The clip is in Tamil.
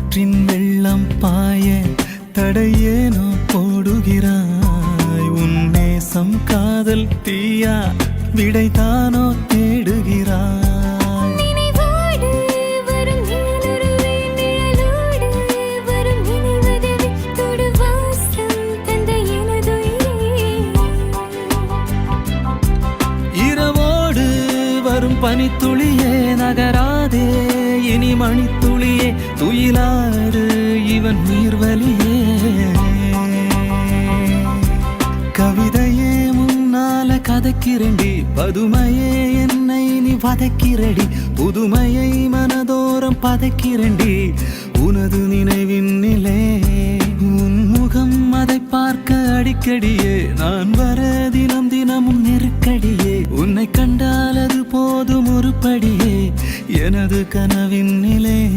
ஆற்றின் வெள்ளம் பாய தடையேனோ போடுகிறாய். உன் நேசம் காதல் தீயா விடைதானோ தேடுகிறாய். பனித்துளியே நகராதே இனி மணித்துளியே துயிலாது இவன் நீர்வலியே கவிதையே முன்னால கதைக்கிறண்டி பதுமையே என்னை நீ வதைக்கிறடி புதுமையை மனதோரம் பதைக்கிறண்டி உனது நினைவின் நிலே. உன்முகம் அதை பார்க்க அடிக்கடியே நான் வர தினம் தினமும் நெருக்கடியே உன்னை கண்ட கண்டால் அது போதும் ஒரு படியே. எனது கனவின் நிலை